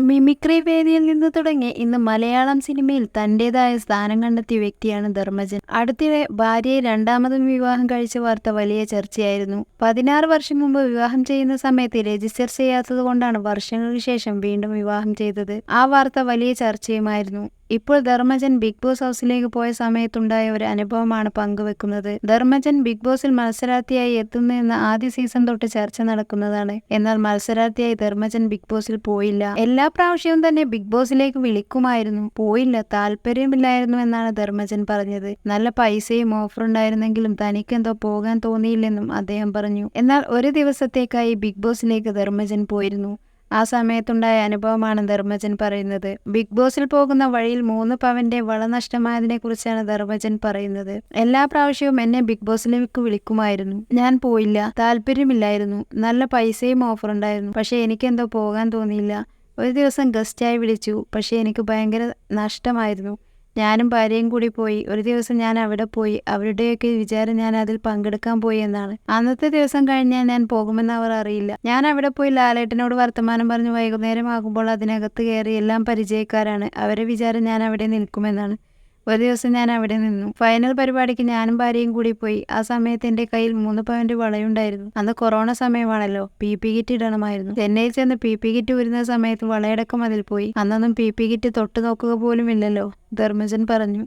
Mimicry വേദിയിൽ നിന്ന് തുടങ്ങി ഇന്ന് മലയാളം സിനിമയിൽ തന്റേതായ സ്ഥാനം കണ്ടെത്തിയ വ്യക്തിയാണ് ധർമ്മജൻ. അടുത്തിടെ ഭാര്യയെ രണ്ടാമതും വിവാഹം കഴിച്ച വാർത്ത വലിയ ചർച്ചയായിരുന്നു. പതിനാറ് വർഷം മുമ്പ് വിവാഹം ചെയ്യുന്ന സമയത്ത് രജിസ്റ്റർ ചെയ്യാത്തത് കൊണ്ടാണ് വർഷങ്ങൾക്ക് ശേഷം വീണ്ടും വിവാഹം ചെയ്തത്. ആ വാർത്ത വലിയ ചർച്ചയുമായിരുന്നു. ഇപ്പോൾ ധർമ്മജൻ ബിഗ് ബോസ് ഹൗസിലേക്ക് പോയ സമയത്തുണ്ടായ ഒരു അനുഭവമാണ് പങ്കുവെക്കുന്നത്. ധർമ്മജൻ ബിഗ് ബോസിൽ മത്സരാർത്ഥിയായി എത്തുന്നതെന്ന് ആദ്യ സീസൺ തൊട്ട് ചർച്ച നടക്കുന്നതാണ്. എന്നാൽ മത്സരാർത്ഥിയായി ധർമ്മജൻ ബിഗ് ബോസിൽ പോയില്ല. എല്ലാ പ്രാവശ്യവും തന്നെ ബിഗ് ബോസിലേക്ക് വിളിക്കുമായിരുന്നു. പോയില്ല താല്പര്യമില്ലായിരുന്നു എന്നാണ് ധർമ്മജൻ പറഞ്ഞത്. നല്ല പൈസയും ഓഫർ ഉണ്ടായിരുന്നെങ്കിലും തനിക്കെന്തോ പോകാൻ തോന്നിയില്ലെന്നും അദ്ദേഹം പറഞ്ഞു. എന്നാൽ ഒരു ദിവസത്തേക്കായി ബിഗ് ബോസിലേക്ക് ധർമ്മജൻ പോയിരുന്നു. ആ സമയത്തുണ്ടായ അനുഭവമാണ് ധർമ്മജൻ പറയുന്നത്. ബിഗ് ബോസിൽ പോകുന്ന വഴിയിൽ മൂന്ന് പവന്റെ വള നഷ്ടമായതിനെ കുറിച്ചാണ് ധർമ്മജൻ പറയുന്നത്. എല്ലാ പ്രാവശ്യവും എന്നെ ബിഗ് ബോസിലേക്ക് വിളിക്കുമായിരുന്നു. ഞാൻ പോയില്ല താല്പര്യമില്ലായിരുന്നു നല്ല പൈസയും ഓഫർ ഉണ്ടായിരുന്നു പക്ഷെ എനിക്കെന്തോ പോകാൻ തോന്നിയില്ല. ഒരു ദിവസം ഗസ്റ്റായി വിളിച്ചു പക്ഷേ എനിക്ക് ഭയങ്കര നഷ്ടമായിരുന്നു. ഞാനും ഭാര്യയും കൂടി പോയി. ഒരു ദിവസം ഞാൻ അവിടെ പോയി. അവരുടെയൊക്കെ വിചാരം ഞാൻ അതിൽ പങ്കെടുക്കാൻ പോയി എന്നാണ്. അന്നത്തെ ദിവസം കഴിഞ്ഞാൽ ഞാൻ പോകുമെന്ന് അവർ അറിയില്ല. ഞാൻ അവിടെ പോയി ലാലേട്ടനോട് വർത്തമാനം പറഞ്ഞു വൈകുന്നേരം ആകുമ്പോൾ അതിനകത്ത് കയറി എല്ലാം പരിചയക്കാരാണ്. അവരെ വിചാരം ഞാൻ അവിടെ നിൽക്കുമെന്നാണ്. ഒരു ദിവസം ഞാൻ അവിടെ നിന്നു. ഫൈനൽ പരിപാടിക്ക് ഞാനും ഭാര്യയും കൂടി പോയി. ആ സമയത്ത് എന്റെ കയ്യിൽ മൂന്ന് പവന്റെ വളയുണ്ടായിരുന്നു. അന്ന് കൊറോണ സമയമാണല്ലോ. പി പി കിറ്റ് ഇടണമായിരുന്നു. ചെന്നൈയിൽ ചെന്ന് പി പി കിറ്റ് വരുന്ന സമയത്ത് വളയടക്കം അതിൽ പോയി. അന്നൊന്നും പി പി കിറ്റ് തൊട്ടു നോക്കുക പോലും ഇല്ലല്ലോ. ധർമ്മജൻ പറഞ്ഞു.